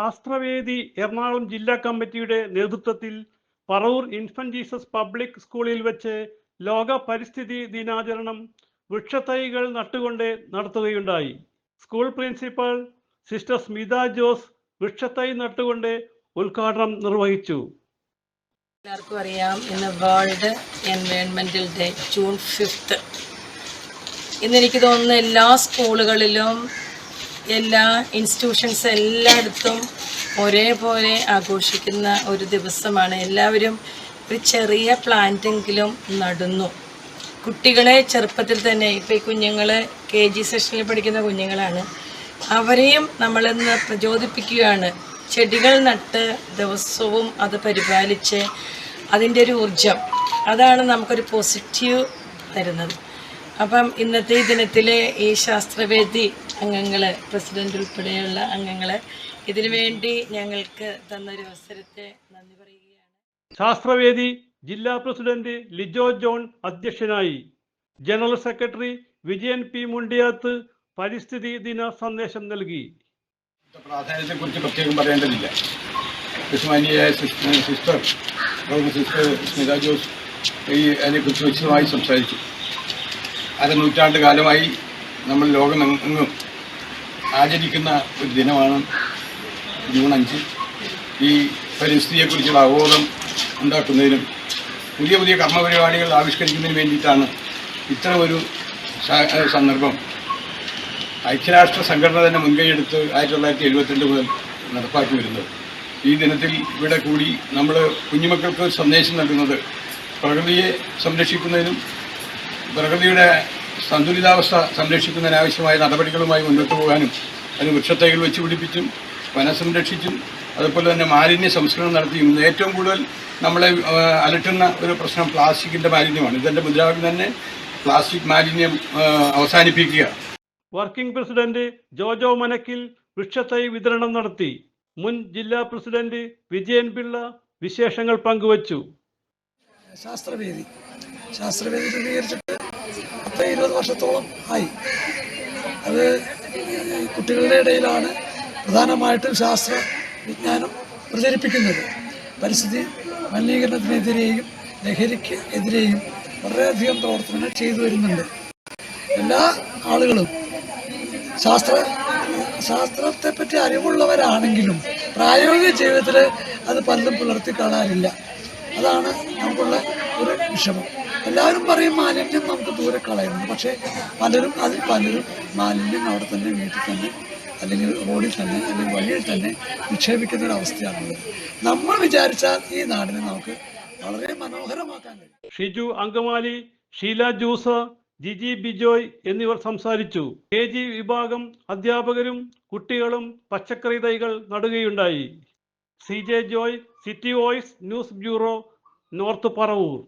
ശാസ്ത്രവേദി എറണാകുളം ജില്ലാ കമ്മിറ്റിയുടെ നേതൃത്വത്തിൽ പറവൂർ ഇൻഫന്റ് ജീസസ് പബ്ലിക് സ്കൂളിൽ വെച്ച് ലോക പരിസ്ഥിതി ദിനാചരണം വൃക്ഷത്തൈകൾ നട്ടുകൊണ്ട് നടത്തുകയുണ്ടായി. School principal sister Smitha Jose വൃക്ഷത്തൈ നട്ടുകൊണ്ട് ഉദ്ഘാടനം നിർവഹിച്ചു. എല്ലാവർക്കും അറിയാം ഇന്ന് വേൾഡ് എൻവയോൺമെന്റൽ ഡേ ജൂൺ ഫിഫ്ത്ത്. ഇന്ന് എനിക്ക് തോന്നുന്നു എല്ലാ സ്കൂളുകളിലും എല്ലാ ഇൻസ്റ്റിറ്റ്യൂഷൻസ് എല്ലായിടത്തും ഒരേപോലെ ആഘോഷിക്കുന്ന ഒരു ദിവസമാണ്. എല്ലാവരും ഒരു ചെറിയ പ്ലാന്റെങ്കിലും നടുന്നു. കുട്ടികളെ ചെറുപ്പത്തിൽ തന്നെ ഇപ്പോൾ ഈ കുഞ്ഞുങ്ങൾ കെ ജി സെഷനിൽ പഠിക്കുന്ന കുഞ്ഞുങ്ങളാണ്. അവരെയും നമ്മളിന്ന് പ്രചോദിപ്പിക്കുകയാണ്. ചെടികൾ നട്ട് ദിവസവും അത് പരിപാലിച്ച് അതിന്റെ ഒരു ഊർജം അതാണ് നമുക്കൊരു പോസിറ്റീവ് തരുന്നത്. അപ്പം ഇന്നത്തെ ഈ ദിനത്തിലെ ഈ ശാസ്ത്രവേദി അംഗങ്ങൾ പ്രസിഡന്റ് ഉൾപ്പെടെയുള്ള അംഗങ്ങൾ ഇതിനു വേണ്ടി ഞങ്ങൾക്ക് തന്നൊരു അവസരത്തെ നന്ദി പറയുകയാണ്. ശാസ്ത്രവേദി ജില്ലാ പ്രസിഡന്റ് ലിജോ ജോൺ അധ്യക്ഷനായി general secretary Vijayan P Mundiyath പരിസ്ഥിതി ദിന സന്ദേശം നൽകി. പ്രാധാന്യത്തെക്കുറിച്ച് പ്രത്യേകം പറയേണ്ടതില്ല. ബഹുമാനിയായ sister sister doctor sister Smitha Jose ഈ അതിനെക്കുറിച്ച് വിശദമായി സംസാരിച്ചു. അരനൂറ്റാണ്ട് കാലമായി നമ്മൾ ലോകമെങ്ങും ആചരിക്കുന്ന ഒരു ദിനമാണ് ജൂൺ അഞ്ച്. ഈ പരിസ്ഥിതിയെക്കുറിച്ചുള്ള അവബോധം ഉണ്ടാക്കുന്നതിനും പുതിയ പുതിയ കർമ്മപരിപാടികൾ ആവിഷ്കരിക്കുന്നതിന് വേണ്ടിയിട്ടാണ് ഇത്തരമൊരു സന്ദർഭം. ഐക്യരാഷ്ട്ര സംഘടന തന്നെ മുൻകൈയെടുത്ത് ആയിരത്തി തൊള്ളായിരത്തി എഴുപത്തിരണ്ട് മുതൽ നടപ്പാക്കി വരുന്നത്. ഈ ദിനത്തിൽ ഇവിടെ കൂടി നമ്മൾ കുഞ്ഞുമക്കൾക്ക് സന്ദേശം നൽകുന്നത് പ്രകൃതിയെ സംരക്ഷിക്കുന്നതിനും പ്രകൃതിയുടെ സന്തുലിതാവസ്ഥ സംരക്ഷിക്കുന്നതിനാവശ്യമായ നടപടികളുമായി മുന്നോട്ട് പോകാനും അതിന് വൃക്ഷത്തൈകൾ വെച്ച് പിടിപ്പിച്ചും വനസംരക്ഷിച്ചും അതുപോലെ തന്നെ മാലിന്യ സംസ്കരണം നടത്തിയും. ഏറ്റവും കൂടുതൽ നമ്മളെ അലട്ടുന്ന ഒരു പ്രശ്നം പ്ലാസ്റ്റിക്കിന്റെ മാലിന്യമാണ്. ഇതിന്റെ മുദ്രാവാക്യം തന്നെ പ്ലാസ്റ്റിക് മാലിന്യം അവസാനിപ്പിക്കുക. വർക്കിംഗ് പ്രസിഡന്റ് ജോജോ മനക്കിൽ വൃക്ഷത്തൈ വിതരണം നടത്തി. മുൻ ജില്ലാ പ്രസിഡന്റ് വിജയൻ പിള്ള വിശേഷങ്ങൾ പങ്കുവച്ചു. ശാസ്ത്രവേദി. ശാസ്ത്രവേദി രൂപീകരിച്ചിട്ട് പത്ത് ഇരുപത് വർഷത്തോളം ആയി. അത് കുട്ടികളുടെ ഇടയിലാണ് പ്രധാനമായിട്ടും ശാസ്ത്ര വിജ്ഞാനം പ്രചരിപ്പിക്കുന്നത്. പരിസ്ഥിതി മലിനീകരണത്തിനെതിരെയും ലഹരിക്ക് എതിരെയും വളരെയധികം പ്രവർത്തനങ്ങൾ ചെയ്തു വരുന്നുണ്ട്. എല്ലാ ആളുകളും ശാസ്ത്ര ശാസ്ത്രത്തെപ്പറ്റി അറിവുള്ളവരാണെങ്കിലും പ്രായോഗിക ജീവിതത്തിൽ അത് പലതും പുലർത്തി കാണാനില്ല അതാണ് നമുക്കുള്ള ഒരു വിഷമം. എല്ലാവരും പറയും മാലിന്യം നമുക്ക് ദൂരെ കളയണം പക്ഷേ പലരും അതിൽ പലരും മാലിന്യം അവിടെ തന്നെ വീട്ടിൽ തന്നെ അല്ലെങ്കിൽ റോഡിൽ തന്നെ അല്ലെങ്കിൽ വഴിയിൽ തന്നെ നിക്ഷേപിക്കുന്ന ഒരു അവസ്ഥയാണുള്ളത് നമ്മൾ വിചാരിച്ചാൽ ഈ നാടിനെ നമുക്ക് വളരെ മനോഹരമാക്കാൻ കഴിയും. ഷിജു അങ്കമാലി ഷീല ജൂസ ജിജി ബിജോയ് എന്നിവർ സംസാരിച്ചു. കെ ജി വിഭാഗം അധ്യാപകരും കുട്ടികളും പച്ചക്കറി തൈകൾ നടുകയുണ്ടായി. C J Joy City Voice news bureau north Paravur